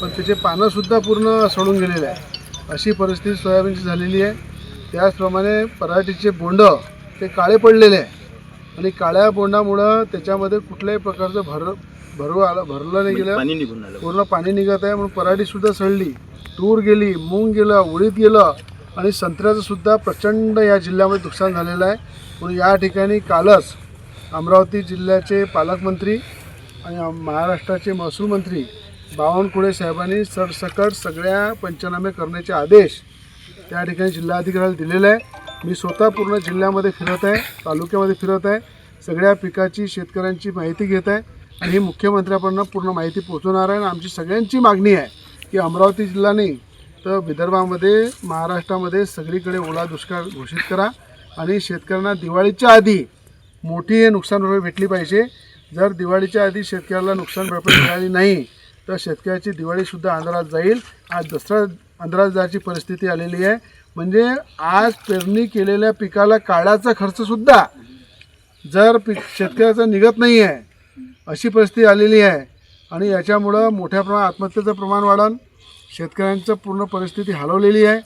पण त्याचे पानंसुद्धा पूर्ण सडून गेलेले आहे. अशी परिस्थिती सोयाबीनची झालेली आहे. त्याचप्रमाणे पराठीचे बोंड ते काळे पडलेले आहे. आणि काळ्या बोंडामुळं त्याच्यामध्ये कुठल्याही प्रकारचं भर भरव आलं भरलं नाही गेलं. पाणी निघून आलं. पूर्ण पाणी निघत आहे. म्हणून पराठीसुद्धा सडली. तूर गेली मूग गेलं उडीद गेलं आणि संत्र्याचं सुद्धा प्रचंड या जिल्ह्यामध्ये नुकसान झालेलं आहे. म्हणून या ठिकाणी कालच अमरावती जिल्ह्याचे पालकमंत्री आणि महाराष्ट्राचे महसूल मंत्री बावनकुळे साहेबांनी सरसकट सगळ्या पंचनामे करण्याचे आदेश त्या ठिकाणी जिल्हाधिकाऱ्याला दिलेले आहे. मी स्वतः पूर्ण जिल्ह्यामध्ये फिरत आहे तालुक्यामध्ये फिरत आहे. सगळ्या पिकाची शेतकऱ्यांची माहिती घेत आहे. आणि ही मुख्यमंत्र्यापर्यंत पूर्ण माहिती पोहोचवणार आहे. आणि आमची सगळ्यांची मागणी आहे की अमरावती जिल्हा नाही तर विदर्भामध्ये महाराष्ट्रामध्ये सगळीकडे ओला दुष्काळ घोषित करा. आणि शेतकऱ्यांना दिवाळीच्या आधी मोठी हे नुकसान भरपाई भेटली पाहिजे. जर दिवाळीच्या आधी शेतकऱ्याला नुकसान भरपाई मिळाली नाही तर शेतकऱ्याची दिवाळीसुद्धा अंधारात जाईल. आज दसरा अंधारात जायची परिस्थिती आलेली आहे. म्हणजे आज पेरणी केलेल्या पिकाला काळाचा खर्चसुद्धा जर पीक शेतकऱ्याचं निघत नाही आहे अशी परिस्थिती आलेली आहे. आणि याच्यामुळं मोठ्या प्रमाणात आत्महत्येचं प्रमाण वाढन शेतकऱ्यांचं पूर्ण परिस्थिती हलवलेली आहे.